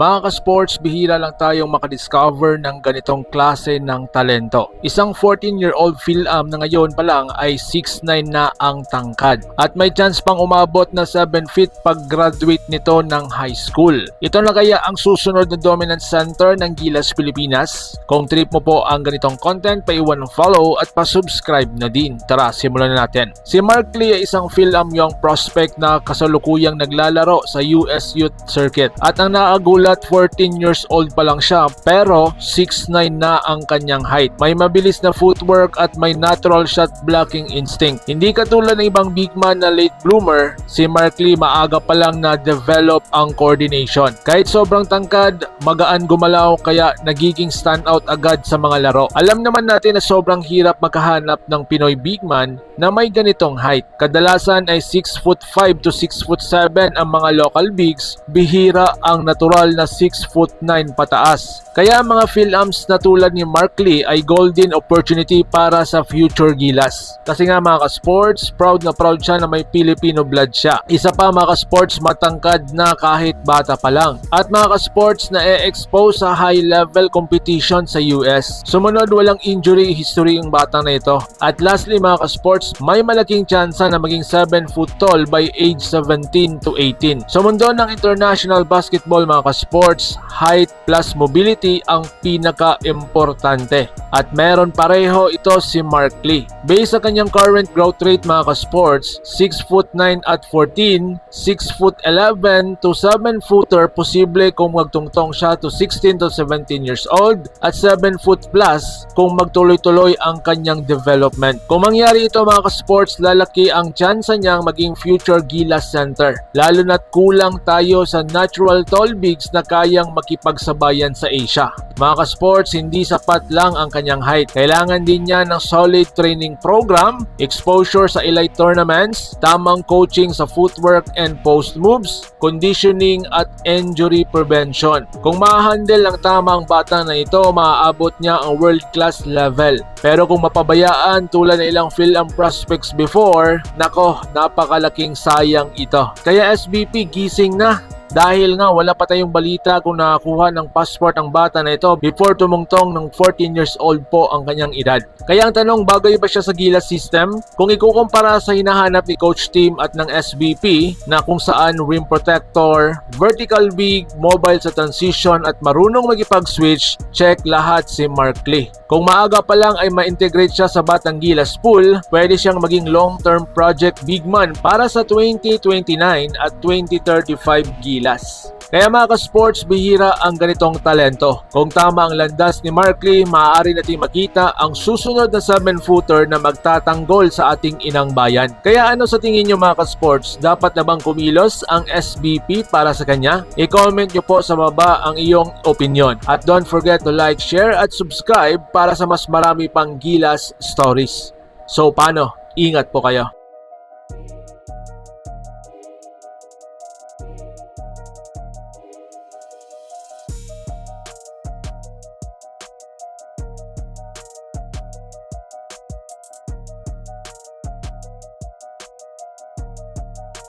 Mga ka-sports, bihira lang tayong makadiscover ng ganitong klase ng talento. Isang 14-year-old Phil-Am na ngayon pa lang ay 6'9 na ang tangkad at may chance pang umabot na 7 feet pag graduate nito ng high school. Ito na kaya ang susunod na dominant center ng Gilas Pilipinas? Kung trip mo po ang ganitong content, paiwan ng follow at pa-subscribe na din. Tara, simulan na natin. Si Mark Lee ay isang Phil-Am young prospect na kasalukuyang naglalaro sa US Youth Circuit at ang naagulat 14 years old pa lang siya pero 6'9 na ang kanyang height. May mabilis na footwork at may natural shot blocking instinct. Hindi katulad ng ibang big man na late bloomer, si Mark Lee maaga pa lang na develop ang coordination. Kahit sobrang tangkad, magaan gumalaw kaya nagiging standout agad sa mga laro. Alam naman natin na sobrang hirap makahanap ng Pinoy big man na may ganitong height. Kadalasan ay 6 foot 5 to 6 foot 7 ang mga local bigs, bihira ang natural na 6 foot 9 pataas. Kaya mga Phil-Ams na tulad ni Mark Lee ay golden opportunity para sa future Gilas. Kasi nga mga ka-sports, proud na proud siya na may Filipino blood siya. Isa pa mga ka-sports, matangkad na kahit bata pa lang. At mga ka-sports na e-expose sa high level competition sa US. Sumunod walang injury history yung bata na ito. At lastly mga ka-sports, may malaking tsansa na maging 7 foot tall by age 17 to 18. Sa mundo ng international basketball mga ka-sports, height plus mobility ang pinaka-importante. At meron pareho ito si Mark Lee. Based sa kanyang current growth rate mga ka-sports, 6 foot 9 at 14, 6 foot 11 to 7 footer posible kung magtungtong siya to 16 to 17 years old at 7 foot plus kung magtuloy-tuloy ang kanyang development. Kung mangyari ito mga ka-sports, lalaki ang tsansa niyang maging future Gilas Center. Lalo na't kulang tayo sa natural tall bigs na kayang makipagsabayan sa Asia. Mga ka-sports, hindi sapat lang ang kanyang height. Kailangan din niya ng solid training program, exposure sa elite tournaments, tamang coaching sa footwork and post moves, conditioning at injury prevention. Kung ma-handle ng tamang bata na ito, maaabot niya ang world-class level. Pero kung mapabayaan tulad ng ilang Phil-Am prospects before, nako, napakalaking sayang ito. Kaya SBP, gising na! Dahil nga wala pa tayong balita kung nakakuha ng passport ang bata na ito before tumungtong ng 14 years old po ang kanyang edad. Kaya ang tanong, bagay ba siya sa Gilas system? Kung ikukumpara sa hinahanap ni Coach Team at ng SBP na kung saan rim protector, vertical big, mobile sa transition at marunong magipag-switch, check lahat si Mark Lee. Kung maaga pa lang ay ma-integrate siya sa Batang Gilas pool, pwede siyang maging long-term project big man para sa 2029 at 2035 Gilas. Kaya mga ka-sports, bihira ang ganitong talento. Kung tama ang landas ni Mark Lee, maaari natin makita ang susunod na 7-footer na magtatanggol sa ating inang bayan. Kaya ano sa tingin nyo mga ka-sports, dapat na bang kumilos ang SBP para sa kanya? I-comment nyo po sa baba ang iyong opinion. At don't forget to like, share at subscribe para sa mas marami pang Gilas stories. So paano? Ingat po kayo.